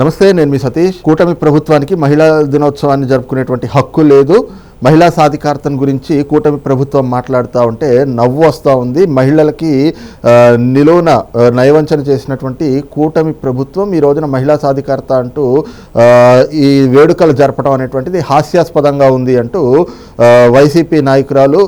నమస్తే నేను మీ సతీష్. కూటమి ప్రభుత్వానికి మహిళా దినోత్సవాన్ని జరుపుకునేటువంటి హక్కు లేదు. మహిళా సాధికారతను గురించి కూటమి ప్రభుత్వం మాట్లాడుతూ ఉంటే నవ్వు వస్తూ ఉంది. మహిళలకి నిలువున నయవంచన చేసినటువంటి కూటమి ప్రభుత్వం ఈ రోజున మహిళా సాధికారత అంటూ ఈ వేడుకలు జరపడం అనేటువంటిది హాస్యాస్పదంగా ఉంది అంటూ వైసీపీ నాయకురాలు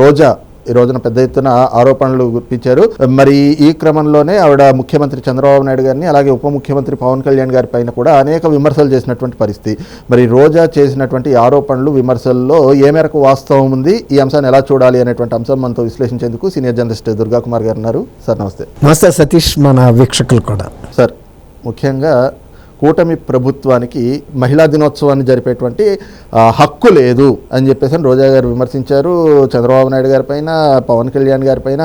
రోజా ఈ రోజున పెద్ద ఎత్తున ఆరోపణలు గుర్తించారు మరి ఈ క్రమంలోనే ఆవిడ ముఖ్యమంత్రి చంద్రబాబు నాయుడు గారిని అలాగే ఉప ముఖ్యమంత్రి పవన్ కళ్యాణ్ గారి పైన కూడా అనేక విమర్శలు చేసినటువంటి పరిస్థితి. మరి రోజా చేసినటువంటి ఆరోపణలు విమర్శల్లో ఏ మేరకు వాస్తవం ఉంది ఈ అంశాన్ని ఎలా చూడాలి అనేటువంటి అంశం మనతో విశ్లేషించేందుకు సీనియర్ జర్నలిస్ట్ దుర్గా కుమార్ గారు ఉన్నారు. సార్ నమస్తే. నమస్తే సతీష్ మన వీక్షకులు కూడా. సార్ ముఖ్యంగా కూటమి ప్రభుత్వానికి మహిళా దినోత్సవాన్ని జరిపేటువంటి హక్కు లేదు అని చెప్పేసి రోజా గారు విమర్శించారు. చంద్రబాబు నాయుడు గారి పైన పవన్ కళ్యాణ్ గారి పైన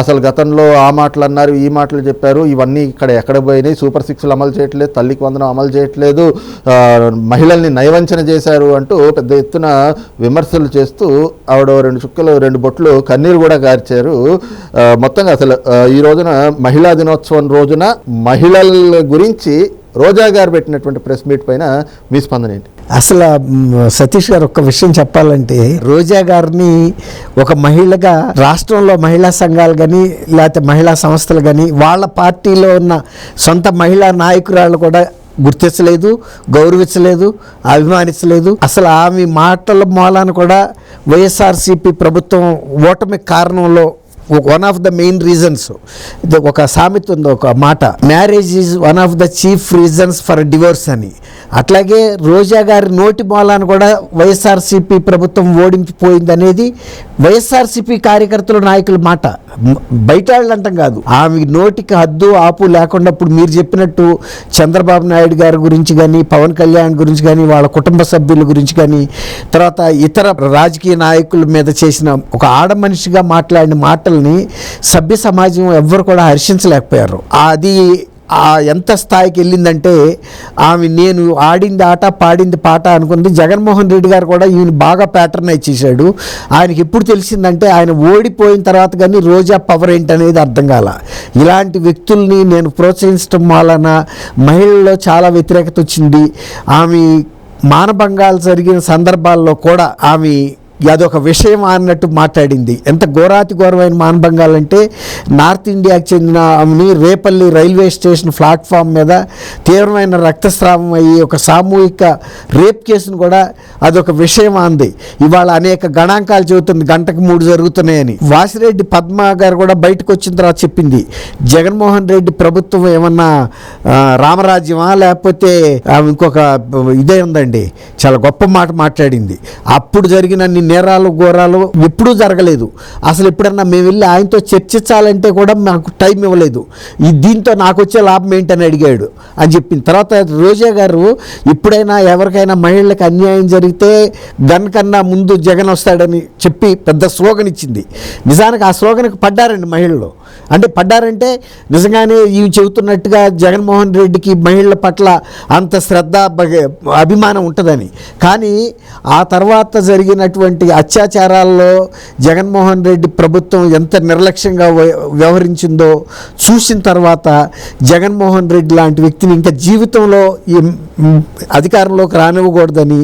అసలు గతంలో ఆ మాటలు అన్నారు ఈ మాటలు చెప్పారు. ఇవన్నీ ఇక్కడ ఎక్కడ పోయినాయి? సూపర్ సిక్స్లు అమలు చేయట్లేదు తల్లికి వందనం అమలు చేయట్లేదు మహిళల్ని నయవంచన చేశారు అంటూ పెద్ద ఎత్తున విమర్శలు చేస్తూ ఆవిడ రెండు చుక్కలు రెండు బొట్లు కన్నీరు కూడా గార్చారు. మొత్తంగా అసలు ఈ రోజున మహిళా దినోత్సవం రోజున మహిళల గురించి రోజా గారు పెట్టినటువంటి ప్రెస్ మీట్ పైన మీ స్పందన ఏంటి? అసలు సతీష్ గారు ఒక విషయం చెప్పాలంటే రోజా గారిని ఒక మహిళగా రాష్ట్రంలో మహిళా సంఘాలు కానీ లేకపోతే మహిళా సంస్థలు కానీ వాళ్ళ పార్టీలో ఉన్న సొంత మహిళా నాయకురాలు కూడా గుర్తించలేదు గౌరవించలేదు అభిమానించలేదు. అసలు ఆమె మాటల మూలాన కూడా వైఎస్ఆర్సీపీ ప్రభుత్వం ఓటమి కారణంలో one of the main reasons ఒక సామెత ఉంది ఒక మాట. Marriage is one of the chief reasons for divorce అని. అట్లాగే రోజా గారి నోటి మూలాన కూడా వైఎస్ఆర్సీపీ ప్రభుత్వం ఓడించిపోయింది అనేది వైఎస్ఆర్సీపీ కార్యకర్తల నాయకుల మాట. బయట వాళ్ళు అంటాం కాదు. ఆమె నోటికి హద్దు ఆపు లేకుండా ఇప్పుడు మీరు చెప్పినట్టు చంద్రబాబు నాయుడు గారి గురించి కానీ పవన్ కళ్యాణ్ గురించి కానీ వాళ్ళ కుటుంబ సభ్యుల గురించి కానీ తర్వాత ఇతర రాజకీయ నాయకుల మీద చేసిన ఒక ఆడ మనిషిగా మాట్లాడిన మాటల్ని సభ్య సమాజం ఎవ్వరు కూడా హర్షించలేకపోయారు. అది ఆ ఎంత స్థాయికి వెళ్ళిందంటే ఆమె నేను ఆడింది ఆట పాడింది పాట అనుకుంది జగన్మోహన్ రెడ్డి గారు కూడా ఈయన బాగా ప్యాటర్నైజ్ చేశాడు. ఆయనకి ఎప్పుడు తెలిసిందంటే ఆయన ఓడిపోయిన తర్వాత కానీ రోజా పవర్ ఏంటనేది అర్థం కాల. ఇలాంటి వ్యక్తుల్ని నేను ప్రోత్సహించడం వలన మహిళల్లో చాలా వ్యతిరేకత వచ్చింది. ఆమె మానభంగాలు జరిగిన సందర్భాల్లో కూడా ఆమె అదొక విషయం అన్నట్టు మాట్లాడింది. ఎంత ఘోరాతి ఘోరమైన మానభంగాలంటే నార్త్ ఇండియాకి చెందిన ఆమెని రేపల్లి రైల్వే స్టేషన్ ప్లాట్ఫామ్ మీద తీవ్రమైన రక్తస్రావం అయ్యి ఒక సామూహిక రేప్ కేసును కూడా అదొక విషయం అంది. ఇవాళ అనేక గణాంకాలు చెబుతుంది గంటకు మూడు జరుగుతున్నాయని. వాసిరెడ్డి పద్మ గారు కూడా బయటకు వచ్చిన తర్వాత చెప్పింది. జగన్మోహన్ రెడ్డి ప్రభుత్వం ఏమన్నా రామరాజ్యమా? లేకపోతే ఇంకొక ఇదే ఉందండి. చాలా గొప్ప మాట మాట్లాడింది. అప్పుడు జరిగిన అన్ని నేరాలు ఘోరాలు ఎప్పుడూ జరగలేదు. అసలు ఎప్పుడన్నా మేము వెళ్ళి ఆయనతో చర్చించాలంటే కూడా మాకు టైం ఇవ్వలేదు. ఈ దీంతో నాకు వచ్చే లాభం ఏంటని అడిగాడు. అని చెప్పిన తర్వాత రోజా గారు ఎప్పుడైనా ఎవరికైనా మహిళలకు అన్యాయం జరిగితే గన్ కన్నా ముందు జగన్ వస్తాడని చెప్పి పెద్ద స్లోగన్ ఇచ్చింది. నిజానికి ఆ స్లోగన్కి పడ్డారండి మహిళలు. అంటే పడ్డారంటే నిజంగానే ఇవి చెబుతున్నట్టుగా జగన్మోహన్ రెడ్డికి మహిళల పట్ల అంత శ్రద్ధ అభిమానం ఉంటుందని. కానీ ఆ తర్వాత జరిగినటువంటి అత్యాచారాల్లో జగన్మోహన్ రెడ్డి ప్రభుత్వం ఎంత నిర్లక్ష్యంగా వ్యవహరించిందో చూసిన తర్వాత జగన్మోహన్ రెడ్డి లాంటి వ్యక్తిని ఇంకా జీవితంలో అధికారంలోకి రానివ్వకూడదని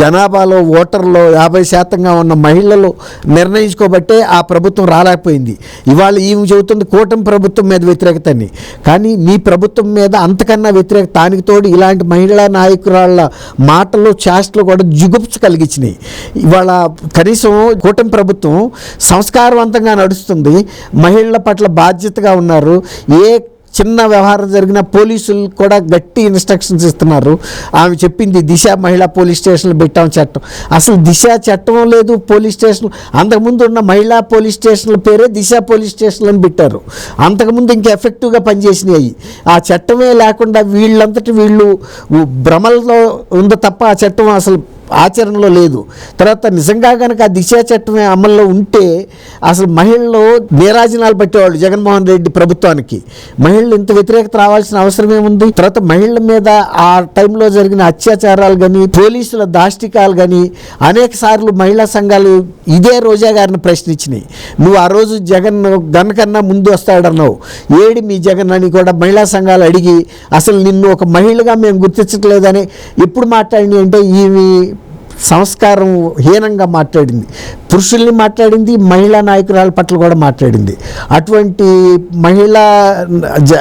జనాభాలో ఓటర్లో యాభై శాతంగా ఉన్న మహిళలు నిర్ణయించుకోబట్టే ఆ ప్రభుత్వం రాలేకపోయింది. ఇవాళ ఈమె చెబుతుంది కూటమి ప్రభుత్వం మీద వ్యతిరేకతని కానీ మీ ప్రభుత్వం మీద అంతకన్నా వ్యతిరేకత దానికి తోడు ఇలాంటి మహిళా నాయకురాళ్ళ మాటలు చేష్టలు కూడా జుగుప్స కలిగించినాయి. ఇవాళ కనీసం కూటమి ప్రభుత్వం సంస్కారవంతంగా నడుస్తుంది. మహిళల పట్ల బాధ్యతగా ఉన్నారు. ఏ చిన్న వ్యవహారం జరిగిన పోలీసులు కూడా గట్టి ఇన్స్ట్రక్షన్స్ ఇస్తున్నారు. ఆమె చెప్పింది దిశ మహిళా పోలీస్ స్టేషన్లు పెట్టాం చట్టం. అసలు దిశ చట్టం లేదు పోలీస్ స్టేషన్ అంతకుముందు ఉన్న మహిళా పోలీస్ స్టేషన్ల పేరే దిశ పోలీస్ స్టేషన్లు అని పెట్టారు. అంతకుముందు ఇంకా ఎఫెక్టివ్గా పనిచేసినాయి. ఆ చట్టమే లేకుండా వీళ్ళంతటి వీళ్ళు భ్రమల్లో ఉంది తప్ప ఆ చట్టం అసలు ఆచరణలో లేదు. తర్వాత నిజంగా కనుక ఆ దిశా చట్టం అమల్లో ఉంటే అసలు మహిళలు నీరాజనాలు పెట్టేవాళ్ళు జగన్మోహన్ రెడ్డి ప్రభుత్వానికి. మహిళలు ఇంత వ్యతిరేకత రావాల్సిన అవసరం ఏముంది? తర్వాత మహిళల మీద ఆ టైంలో జరిగిన అత్యాచారాలు కానీ పోలీసుల దాష్టికాలు కానీ అనేక సార్లు మహిళా సంఘాలు ఇదే రోజా గారిని ప్రశ్నించినాయి. నువ్వు ఆ రోజు జగన్ గనకన్నా ముందు వస్తాడన్నావు. ఏడి మీ జగన్ అని కూడా మహిళా సంఘాలు అడిగి అసలు నిన్ను ఒక మహిళగా మేము గుర్తించట్లేదని ఎప్పుడు మాట్లాడినాయి అంటే ఈ సంస్కారం హీనంగా మాట్లాడింది. పురుషుల్ని మాట్లాడింది మహిళా నాయకురాల పట్ల కూడా మాట్లాడింది. అటువంటి మహిళా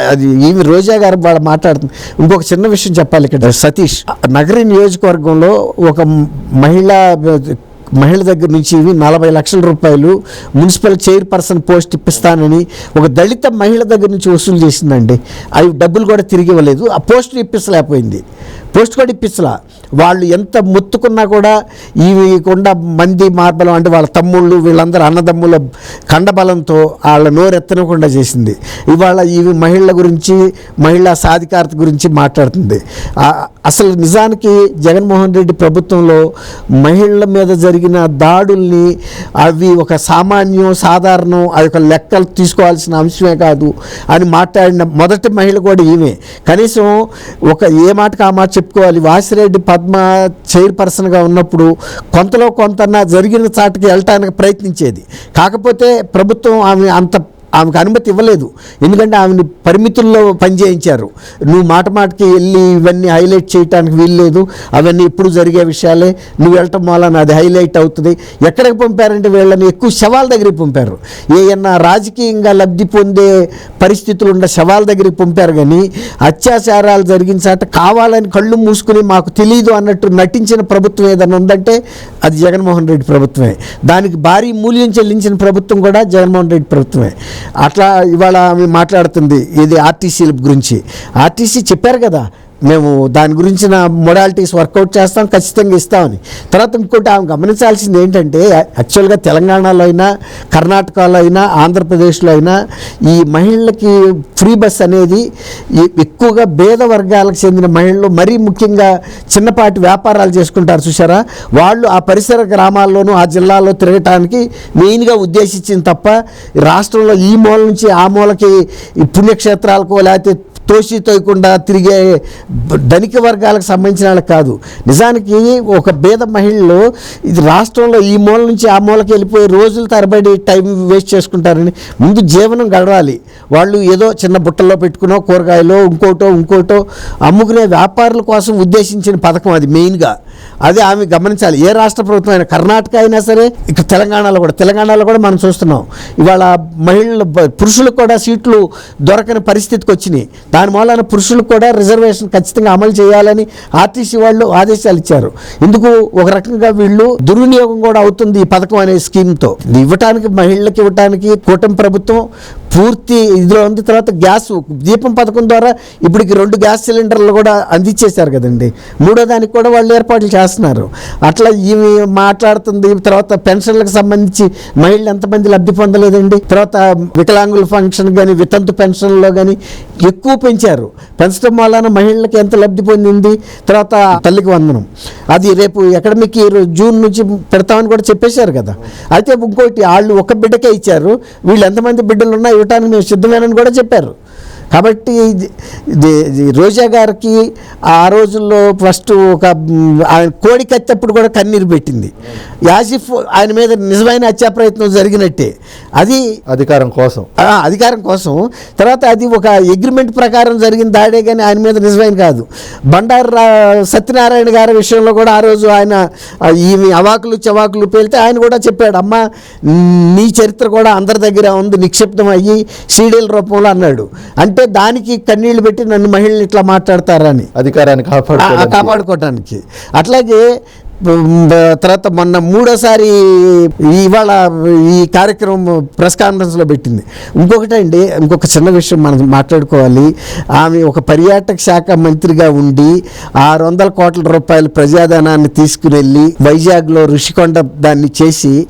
అది ఈమె రోజా గారు వాళ్ళ మాట్లాడుతుంది ఇంకొక చిన్న విషయం చెప్పాలి ఇక్కడ. సతీష్. నగరి నియోజకవర్గంలో ఒక మహిళా మహిళ దగ్గర నుంచి ఇవి నలభై లక్షల రూపాయలు మున్సిపల్ చైర్పర్సన్ పోస్ట్ ఇప్పిస్తానని ఒక దళిత మహిళ దగ్గర నుంచి వసూలు చేసిందండి. అవి డబ్బులు కూడా తిరిగి ఇవ్వలేదు. ఆ పోస్ట్ ఇప్పించలేకపోయింది. పోస్ట్ కూడా ఇప్పించలా వాళ్ళు ఎంత మొత్తుకున్నా కూడా ఇవి కొండ మంది మార్బలం అంటే వాళ్ళ తమ్ముళ్ళు వీళ్ళందరూ అన్నదమ్ముల కండబలంతో వాళ్ళ నోరెత్తనకుండా చేసింది. ఇవాళ ఇవి మహిళల గురించి మహిళా సాధికారత గురించి మాట్లాడుతుంది. అసలు నిజానికి జగన్మోహన్ రెడ్డి ప్రభుత్వంలో మహిళల మీద జరిగిన దాడుల్ని అవి ఒక సామాన్యం సాధారణం అది ఒక లెక్కలు తీసుకోవాల్సిన అంశమే కాదు అని మాట్లాడిన మొదటి మహిళ కూడా ఈమె. కనీసం ఒక ఏ మాటకు ఆ మాట చెప్పుకోవాలి. వాసిరెడ్డి పద్మ చైర్పర్సన్గా ఉన్నప్పుడు కొంతలో కొంత జరిగిన చాటుకి వెళ్ళటానికి ప్రయత్నించేది. కాకపోతే ప్రభుత్వం ఆమె అంత ఆమెకు అనుమతి ఇవ్వలేదు. ఎందుకంటే ఆమెని పరిమితుల్లో పనిచేయించారు. నువ్వు మాట మాటకి వెళ్ళి ఇవన్నీ హైలైట్ చేయడానికి వీల్లేదు. అవన్నీ ఎప్పుడు జరిగే విషయాలే. నువ్వు వెళ్ళటం వలన అది హైలైట్ అవుతుంది. ఎక్కడికి పంపారంటే వీళ్ళని ఎక్కువ శవాల దగ్గరికి పంపారు. ఏమన్నా రాజకీయంగా లబ్ధి పొందే పరిస్థితులు ఉన్న శవాల దగ్గరికి పంపారు కానీ అత్యాచారాలు జరిగిన చాట కావాలని కళ్ళు మూసుకుని మాకు తెలియదు అన్నట్టు నటించిన ప్రభుత్వం ఏదైనా ఉందంటే అది జగన్మోహన్ రెడ్డి ప్రభుత్వమే. దానికి భారీ మూల్యం చెల్లించిన ప్రభుత్వం కూడా జగన్మోహన్ రెడ్డి ప్రభుత్వమే. అట్లా ఇవాళ ఆమె మాట్లాడుతుంది ఇది ఆర్టీసీల గురించి. ఆర్టీసీ చెప్పారు కదా మేము దాని గురించి నా మొడాలిటీస్ వర్కౌట్ చేస్తాం ఖచ్చితంగా ఇస్తామని. తర్వాత ఇంకోటి ఆమె గమనించాల్సింది ఏంటంటే యాక్చువల్గా తెలంగాణలో అయినా కర్ణాటకలో అయినా ఆంధ్రప్రదేశ్లో అయినా ఈ మహిళలకి ఫ్రీ బస్ అనేది ఎక్కువగా పేద వర్గాలకు చెందిన మహిళలు మరీ ముఖ్యంగా చిన్నపాటి వ్యాపారాలు చేసుకుంటారు చూసారా వాళ్ళు ఆ పరిసర గ్రామాల్లోనూ ఆ జిల్లాలో తిరగటానికి మెయిన్గా ఉద్దేశించింది తప్ప రాష్ట్రంలో ఈ మూల నుంచి ఆ మూలకి ఈ పుణ్యక్షేత్రాలకు లేకపోతే తోసి తోయకుండా తిరిగే ధనిక వర్గాలకు సంబంధించిన వాళ్ళకి కాదు. నిజానికి ఒక పేద మహిళలు ఇది రాష్ట్రంలో ఈ మూల నుంచి ఆ మూలకి వెళ్ళిపోయి రోజులు తరబడి టైం వేస్ట్ చేసుకుంటారని ముందు జీవనం గడవాలి. వాళ్ళు ఏదో చిన్న బుట్టల్లో పెట్టుకునో కూరగాయలు ఇంకోటో ఇంకోటో అమ్ముకునే వ్యాపారుల కోసం ఉద్దేశించిన పథకం అది మెయిన్గా. అది ఆమె గమనించాలి. ఏ రాష్ట్ర ప్రభుత్వం అయినా కర్ణాటక అయినా సరే ఇక తెలంగాణలో కూడా తెలంగాణలో కూడా మనం చూస్తున్నాం. ఇవాళ మహిళలు పురుషులకు కూడా సీట్లు దొరకని పరిస్థితికి వచ్చినాయి. దాని మూలన పురుషులకు కూడా రిజర్వేషన్ ఖచ్చితంగా అమలు చేయాలని ఆర్టీసీ వాళ్ళు ఆదేశాలు ఇచ్చారు. ఇందుకు ఒక రకంగా వీళ్ళు దుర్వినియోగం కూడా అవుతుంది ఈ పథకం అనే స్కీమ్తో ఇవ్వటానికి మహిళలకు ఇవ్వటానికి కూటమి ప్రభుత్వం పూర్తి ఇదిలో ఉంది తర్వాత గ్యాస్ దీపం పథకం ద్వారా ఇప్పటికి రెండు గ్యాస్ సిలిండర్లు కూడా అందించేశారు కదండి. మూడో దానికి కూడా వాళ్ళు ఏర్పాట్లు చేస్తున్నారు. అట్లా ఇవి మాట్లాడుతుంది తర్వాత పెన్షన్లకు సంబంధించి మహిళలు ఎంతమంది లబ్ధి పొందలేదండి. తర్వాత వికలాంగుల ఫంక్షన్ కానీ వితంతు పెన్షన్లో కానీ ఎక్కువ పెంచారు. పెంచడం వలన మహిళలకు ఎంత లబ్ధి పొందింది? తర్వాత తల్లికి వందనం. అది రేపు అకాడమిక్ ఇయర్ జూన్ నుంచి పెడతామని కూడా చెప్పేశారు కదా. అయితే ఇంకోటి వాళ్ళు ఒక బిడ్డకే ఇచ్చారు. వీళ్ళు ఎంతమంది బిడ్డలు ఉన్నాయి ఇవ్వటానికి మేము సిద్ధమేనని కూడా చెప్పారు. కాబట్టి రోజా గారికి ఆ రోజుల్లో ఫస్ట్ ఒక ఆయన కోడి కత్తప్పుడు కూడా కన్నీరు పెట్టింది. యాసిఫ్ ఆయన మీద నిజమైన హత్యా ప్రయత్నం జరిగినట్టే. అది అధికారం కోసం. అధికారం కోసం. తర్వాత అది ఒక అగ్రిమెంట్ ప్రకారం జరిగిన దాడే కానీ ఆయన మీద నిజమైన కాదు. బండారు రా- సత్యనారాయణ గారి విషయంలో కూడా ఆ రోజు ఆయన ఈమె అవాకులు చవాకులు పేలితే ఆయన కూడా చెప్పాడు అమ్మ నీ చరిత్ర కూడా అందరి దగ్గర ఉంది నిక్షిప్తం అయ్యి సీడీల రూపంలో అన్నాడు. అంటే దానికి కన్నీళ్ళు పెట్టి నన్ను మహిళలు ఇట్లా మాట్లాడతారని. అధికారాన్ని ఆ కాపాడుకోవడానికి అట్లాగే తర్వాత మొన్న మూడోసారి ఇవాళ ఈ కార్యక్రమం ప్రెస్ కాన్ఫరెన్స్లో పెట్టింది. ఇంకొకటి అండి ఇంకొక చిన్న విషయం మనం మాట్లాడుకోవాలి. ఆమె ఒక పర్యాటక శాఖ మంత్రిగా ఉండి ఆరు వందల కోట్ల రూపాయల ప్రజాధనాన్ని తీసుకువెళ్ళి వైజాగ్లో ఋషికొండ దాన్ని చేసి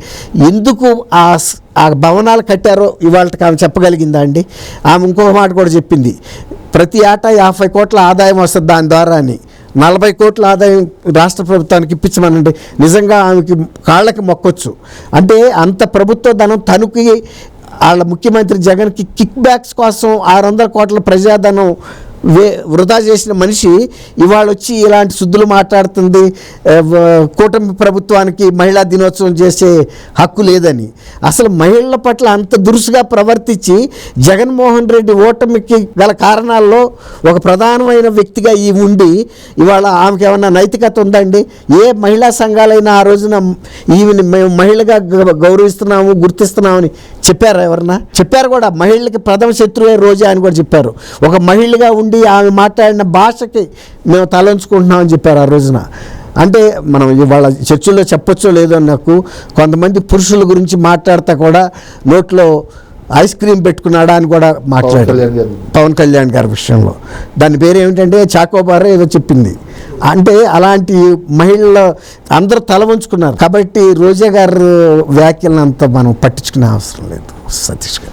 ఎందుకు ఆ ఆ భవనాలు కట్టారో ఇవాళకి ఆమె చెప్పగలిగిందా అండి? ఆమె ఇంకొక మాట కూడా చెప్పింది. ప్రతి ఏటా యాభై కోట్ల ఆదాయం వస్తుంది దాని ద్వారా అని నలభై కోట్ల ఆదాయం రాష్ట్ర ప్రభుత్వానికి ఇప్పించమనండి. నిజంగా ఆమెకి కాళ్ళకి మొక్కొచ్చు. అంటే అంత ప్రభుత్వ ధనం తనకి వాళ్ళ ముఖ్యమంత్రి జగన్కి కిక్ బ్యాక్స్ కోసం ఆరు వందల కోట్ల ప్రజాధనం వే వృధా చేసిన మనిషి ఇవాళ వచ్చి ఇలాంటి శుద్ధులు మాట్లాడుతుంది కూటమి ప్రభుత్వానికి మహిళా దినోత్సవం చేసే హక్కు లేదని. అసలు మహిళల పట్ల అంత దురుసుగా ప్రవర్తించి జగన్మోహన్ రెడ్డి ఓటమికి గల కారణాల్లో ఒక ప్రధానమైన వ్యక్తిగా ఈ ఉండి ఇవాళ ఆమెకి ఏమన్నా నైతికత ఉందండి? ఏ మహిళా సంఘాలైనా ఆ రోజున ఈమెని మేము మహిళగా గౌరవిస్తున్నాము గుర్తిస్తున్నామని చెప్పారా ఎవరన్నా? చెప్పారు కూడా. మహిళలకి ప్రథమ శత్రువే రోజా అని కూడా చెప్పారు. ఒక మహిళగా ఉండి ఆమె మాట్లాడిన భాషకి మేము తలంచుకుంటున్నామని చెప్పారు ఆ రోజున. అంటే మనం ఇవాళ చర్చల్లో చెప్పొచ్చో లేదో నాకు కొంతమంది పురుషుల గురించి మాట్లాడితే కూడా నోట్లో ఐస్ క్రీమ్ పెట్టుకున్నాడా అని కూడా మాట్లాడారు. గారు. పవన్ కళ్యాణ్ గారి విషయంలో. దాని పేరు ఏమిటంటే చాకోబార్ ఏదో చెప్పింది. అంటే అలాంటి మహిళలు అందరూ తల వంచుకున్నారు. కాబట్టి రోజా గారు వ్యాఖ్యలను అంత మనం పట్టించుకునే అవసరం లేదు సతీష్ గారు.